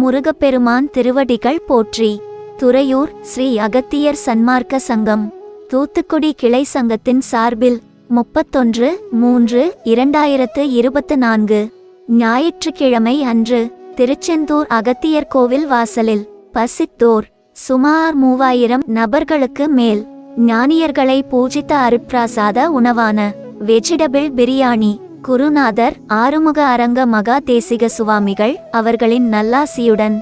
முருகப்பெருமான் திருவடிகள் போற்றி. துறையூர் ஸ்ரீ அகத்தியர் சன்மார்க்க சங்கம். தூத்துக்குடி கிளை சங்கத்தின் சார்பில் முப்பத்தொன்று மூன்று இரண்டாயிரத்து இருபத்து நான்கு. ஞாயிற்றுக்கிழமை அன்று திருச்செந்தூர் அகத்தியர் கோவில் வாசலில் பசித்தோர் சுமார் மூவாயிரம் நபர்களுக்கு மேல் ஞானியர்களை பூஜித்த அருட்பிராசாத உணவான வெஜிடபிள் பிரியாணி குருநாதர் ஆறுமுக அரங்க மகா தேசிக சுவாமிகள் அவர்களின் நல்லாசியுடன்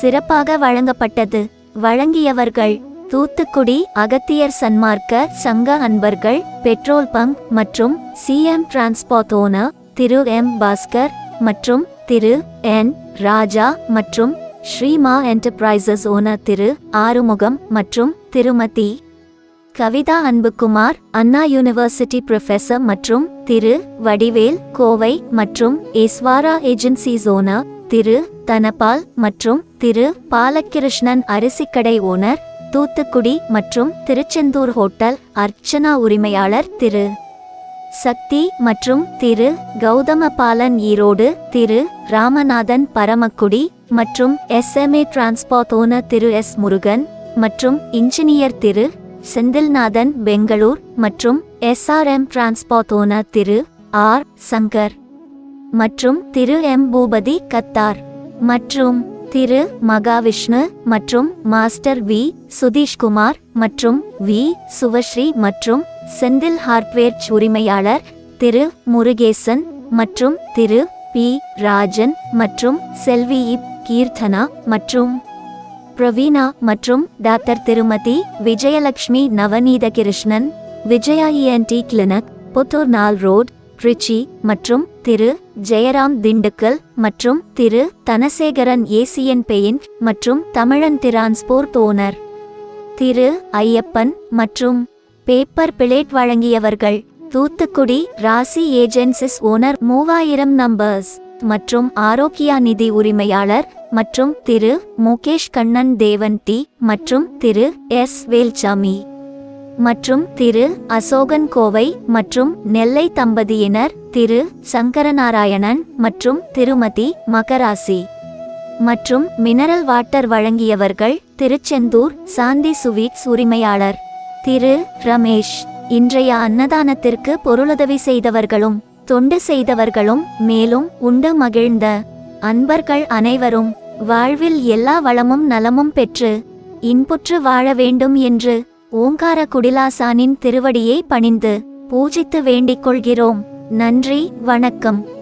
சிறப்பாக வழங்கப்பட்டது. வழங்கியவர்கள் தூத்துக்குடி அகத்தியர் சன்மார்க்க சங்க அன்பர்கள் பெட்ரோல் பங்க் மற்றும் CM transport owner Thiru M Bhaskar மற்றும் திரு என் ராஜா மற்றும் ஸ்ரீமா என்டர்பிரைசஸ் ஓனர் திரு ஆறுமுகம் மற்றும் திருமதி கவிதா அன்புகுமார் அண்ணா யூனிவர்சிட்டி ப்ரொஃபசர் மற்றும் திரு வடிவேல் கோவை மற்றும் எஸ்வாரா ஏஜென்சிஸ் ஓனர் திரு தனபால் மற்றும் திரு பாலகிருஷ்ணன் அரிசிக்கடை ஓனர் தூத்துக்குடி மற்றும் திருச்செந்தூர் ஹோட்டல் அர்ச்சனா உரிமையாளர் திரு சக்தி மற்றும் திரு கௌதமபாலன் ஈரோடு திரு ராமநாதன் பரமக்குடி மற்றும் SMA transport owner Thiru S Murugan மற்றும் இன்ஜினியர் திரு செந்தில்நாதன் பெங்களூர் மற்றும் SRM transport owner Thiru. R. Shankar மற்றும் திரு. எம். பூபதி கத்தார் மற்றும் திரு. மகாவிஷ்ணு மற்றும் மாஸ்டர் வி. சுதீஷ்குமார் மற்றும் வி. சுவஸ்ரீ மற்றும் செந்தில் ஹார்ட்வேர் உரிமையாளர் திரு. முருகேசன் மற்றும் திரு. பி. ராஜன் மற்றும் செல்வி இப். கீர்த்தனா மற்றும் பிரவீனா மற்றும் doctor Thirumathi Vijayalakshmi Navaneetha Krishnan Vijaya ENT clinic Puthur நாள் ரோட் ரிச்சி மற்றும் திரு ஜெயராம் திண்டுக்கல் மற்றும் திரு தனசேகரன் ஏசியன் பெயிண்ட் மற்றும் தமிழன் டிரான்ஸ்போர்ட் ஓனர். திரு ஐயப்பன் மற்றும் பேப்பர் பிளேட் வழங்கியவர்கள் தூத்துக்குடி ராசி ஏஜென்சிஸ் ஓனர் மூவாயிரம் நம்பர்ஸ் மற்றும் ஆரோக்கியா நிதி உரிமையாளர் மற்றும் திரு முகேஷ் கண்ணன் தேவன் டி மற்றும் திரு எஸ் வேல்சாமி மற்றும் திரு அசோகன் கோவை மற்றும் நெல்லை தம்பதியினர் திரு சங்கரநாராயணன் மற்றும் திருமதி மகராசி மற்றும் மினரல் வாட்டர் வழங்கியவர்கள் திருச்செந்தூர் சாந்தி சுவீட்ஸ் உரிமையாளர் திரு ரமேஷ். இன்றைய அன்னதானத்திற்கு பொருளுதவி செய்தவர்களும் தொண்டு செய்தவர்களும் மேலும் உண்டு மகிழ்ந்த அன்பர்கள் அனைவரும் வாழ்வில் எல்லா வளமும் நலமும் பெற்று இன்புற்று வாழ வேண்டும் என்று ஓங்கார குடிலாசானின் திருவடியை பணிந்து பூஜித்து வேண்டிக் கொள்கிறோம். நன்றி வணக்கம்.